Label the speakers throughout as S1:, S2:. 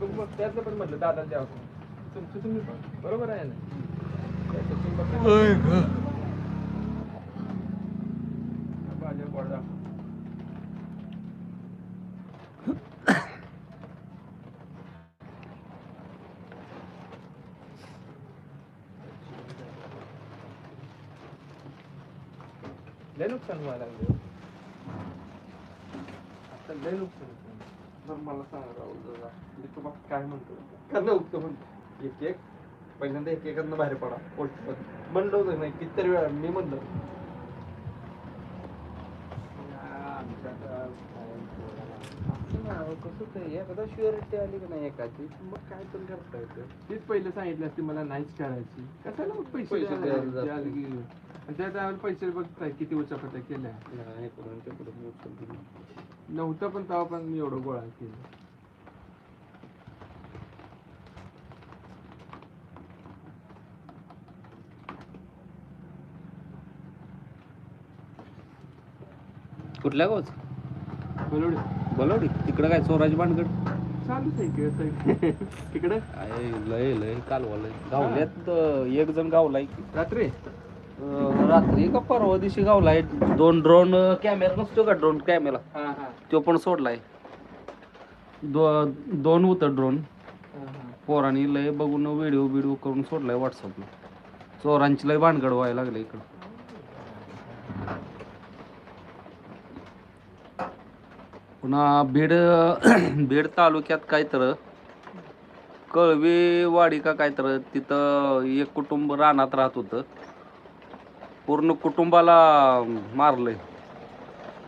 S1: बघ बघ त्यातलं पण म्हटलं दादा द्यावं तुमचं तुम्ही पण बरोबर आहे ना त्याचं तुम्ही बघा. भाज्या गोड दाखव. लय नुकसान व्हायला लागलं आता लय नुकसान बरं मला सांगा राहुल दादा मी तुम्हाला काय म्हणतो? का नव्हतं म्हणतो. एक एक पहिल्यांदा एक एकातनं बाहेर पडा पोल्ट्री म्हणलं होतं नाही कितीतरी वेळा मी म्हणलं
S2: कसं ते एकदा शुअरिटी आली की नाही एकाची मग काय पण करता येतं
S1: तीच पहिले सांगितलं असते मला नाहीच करायची. कशाला मग पैसे
S2: पैसे
S1: द्यायला आणि त्या टायमाला पैसे बघताय किती उचापट्या केल्या. नव्हतं पण तेव्हा पण मी एवढं गोळा केलं.
S3: कुठल्या गावच?
S1: बरोबर
S3: बोलवडी तिकडं काय स्वराज बांडगड
S1: चालूच आहे की असं तिकडे?
S3: लय लय कालवा लय. गावल्यात एक जण गावलाय की.
S1: रात्री?
S3: अं, रात्री का परवा दिवशी गावलाय दोन ड्रोन कॅमेरा नसतो का ड्रोन कॅमेरा
S1: हा हा.
S3: तो पण सोडलाय. दो दोन होतं ड्रोन
S1: हा, हा.
S3: पोरांनी लय बघून व्हिडिओ बिडिओ करून सोडलाय व्हॉट्सअपला चोरांची लय भानगड व्हायला लागले इकडं. पुन्हा बीड बीड तालुक्यात काय तर कळवी वाडी का काय तर तिथं एक कुटुंब रानात राहत होतं. पूर्ण कुटुंबाला मारलंय.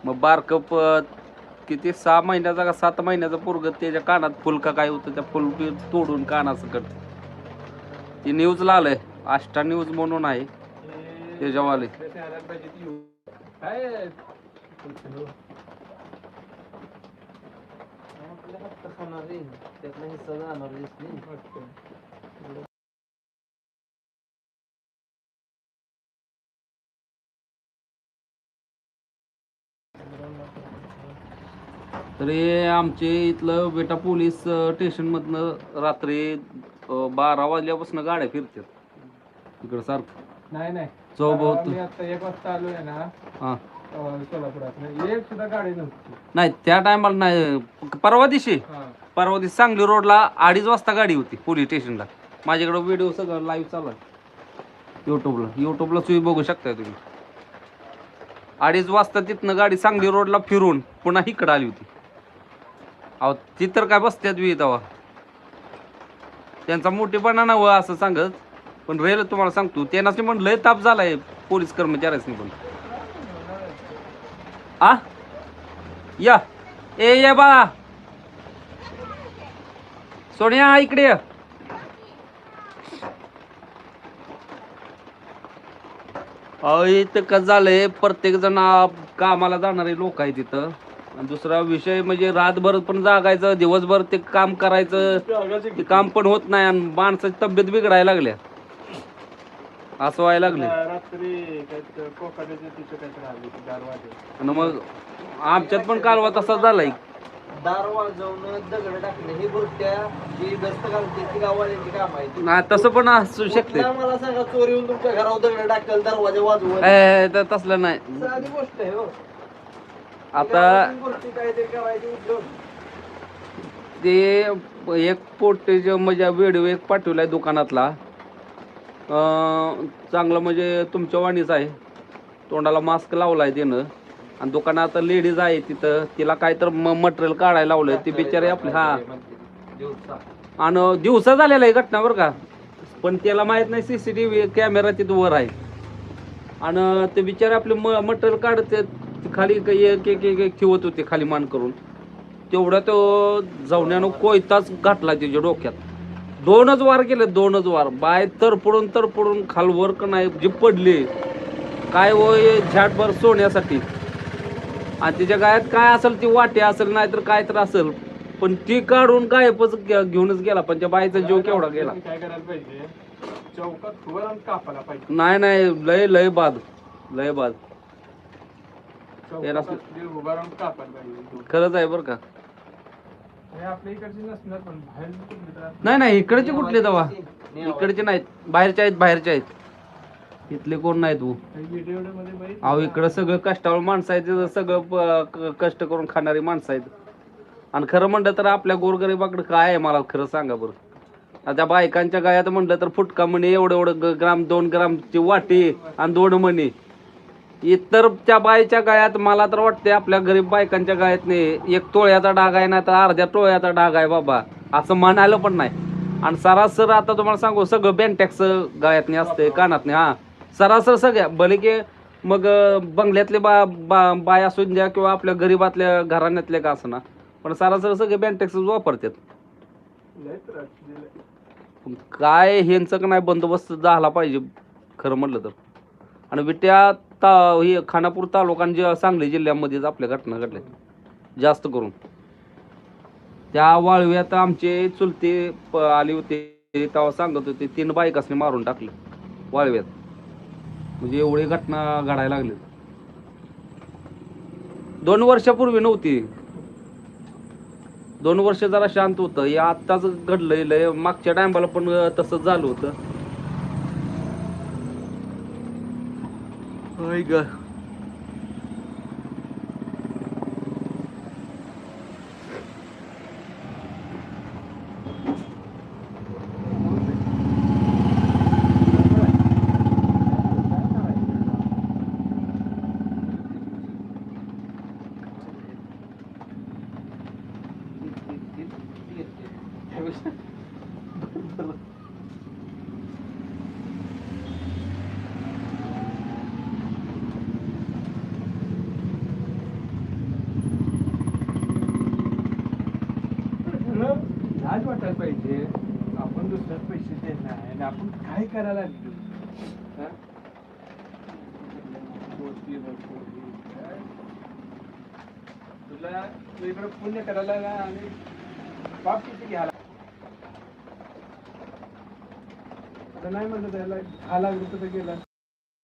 S3: मग बारकप किती सहा महिन्याचा का सात महिन्याचा पोरग त्याच्या कानात फुलका काय होतं त्या फुलकी तोडून कानाचं कट ती न्यूजला आलंय आष्टा न्यूज म्हणून आहे त्याच्यावाले.
S1: काय?
S3: तरी आमचे इथलं बेटा पोलीस स्टेशनमधनं रात्री बारा वाजल्यापासून गाड्या फिरतात इकडं सारखं.
S1: नाही नाही.
S3: चौबत
S1: मी आता एक वाजता आलोय ना
S3: हां.
S1: अं, सोलापुरात एक सुद्धा गाडी नव्हती.
S3: नाही त्या टायमाला नाही. परवा दिवशी
S1: हा.
S3: परवा दिवशी सांगली रोडला अडीच वाजता गाडी होती पोलीस स्टेशनला. माझ्याकडे व्हिडिओ सगळं लाईव्ह चालू आहे. यूट्यूबला यूट्यूबला तुम्ही बघू शकताय तुम्ही. अडीच वाजता तिथनं गाडी सांगली रोडला फिरून पुन्हा इकडं आली होती. अहो ती तर काय बसत्यात बी तेव्हा. त्यांचा मोठेपणा नवं असं सांगत. पण रेल तुम्हाला सांगतो त्यांनाच म्हणलं लय ताप झालाय पोलीस कर्मचाऱ्यासनी पण. आ? या. ए या बाळा सोन्या इकडे ये. अहो इथं कसं झालंय प्रत्येक जण कामाला जाणारे लोक आहे तिथं आणि दुसरा विषय म्हणजे रातभर पण जागायचं दिवसभर ते काम करायचं. ते काम पण होत नाही आणि माणसाची तब्येत बिघडायला लागल्या. असं व्हायला लागले. आणि मग आमच्यात पण कालवा तसा झालाय.
S2: दार वाजवणं दगड टाकणे ही गोष्ट्या जी गस्त घालते ती गाववाल्यांची काम आहे ती
S3: नाही तसं पण असू शकते.
S2: कुठला मला सांगा चोर येऊन तुमच्या घरावर दगड टाकल दरवाजा वाजवल
S3: ए, त- तसलं नाही.
S2: साधी गोष्ट आहे हो.
S3: आता ते एक पोटेज म्हणजे व्हिडिओ एक पाठवलाय दुकानातला. चांगलं म्हणजे तुमच्या वाणीच आहे. तोंडाला मास्क लावला आहे त्यानं आणि दुकानात लेडीज आहे तिथं. तिला काय तर मटेरियल काढायला लावलं ते बिचारे आपले हा. आणि दिवसा झालेला आहे घटना बरं का. पण त्याला माहीत नाही सी सी टी कॅमेरा तिथं वर आहे. आणि ते बिचारे आपले मटेरियल काढत. खाली क- एक एक एक एक ठेवत होते खाली मान करून. तेवढ्या तो जाऊण्यानं कोयताच घातला त्याच्या डोक्यात. दोनच वार केले दोनच वार. बाय तर पडून तर पडून खालवर का नाही जे पडले. काय वय झ्याटभर सोन्यासाठी? आणि तिच्या गायात काय असेल ती वाटे असेल नाही तर काय तर असेल. पण ती काढून गायबच घे- घेऊनच गेला पण त्या बाईचा जीव केवढा गेला.
S1: काय करायला पाहिजे? चौकात कापायला पाहिजे.
S3: नाही नाही लय लय बाद. लय बाद.
S1: उभं राहून कापायला पाहिजे
S3: खरंच आहे बरं का.
S1: आपल्या इकडचे नसणार पण बाहेर कुठले तर
S3: नाही नाही इकडचे कुठले दवा. इकडचे नाहीत. बाहेरचे आहेत बाहेरचे आहेत. इथले कोण नाहीत तू
S1: व्हिडिओमध्ये बघितलं
S3: अहो इकडं सगळं कष्टावर माणसं आहेत इथं सगळं प- क- कष्ट करून खाणारी माणसं आहेत. आणि खरं म्हणलं तर आपल्या गोरगरिबाकडे काय आहे मला खरं सांगा बरं. आता त्या बायकांच्या गायात म्हणलं तर फुटका म्हणे एवढं एवढं ग- ग्राम दोन ग्रामची वाटी आणि दोन म्हणे. इतर त्या बाईच्या गायात मला तर वाटते आपल्या गरीब बायकांच्या गायात नाही एक टोळ्याचा डाग आहे ना तर अर्ध्या टोळ्याचा डाग आहे बाबा. असं म्हणायला पण नाही. आणि सरासर आता तुम्हाला सांगू सगळं बँटॅक्स गायातनी असते कानातनी हा. सरासर सगळ्या भले की मग बंगल्यातले बा बा बाय असून द्या किंवा आपल्या गरीबातल्या घराण्यातले का असं ना. पण सरासर सगळे बँटॅक्स वापरतात. काय ह्यांचं का नाही बंदोबस्त झाला पाहिजे खरं म्हटलं तर. आणि बिट्या ता हे खानापूर तालुका आणि सांगली जिल्ह्यामध्येच आपल्या घटना घडल्या जास्त करून. त्या वाळव्यात आमचे चुलते प- आले होते तेव्हा सांगत होते तीन बायकासने मारून टाकले वाळव्यात. म्हणजे एवढी घटना घडायला लागली. दोन वर्षापूर्वी नव्हती. दोन वर्ष जरा शांत होतं. हे आत्ताच घडलंय मागच्या टायमाला पण तसंच झालं होतं. होय ग
S1: आपल्याला लाज वाटायला पाहिजे. आपण दुसऱ्यात पैसे देणार आहे आणि आपण काय करायला लागलो? तुला तू इकडे पुण्य करायला आणि पाप किती घ्यायला आता नाही म्हणलं त्याला दहा लाख रुपये तर गेला.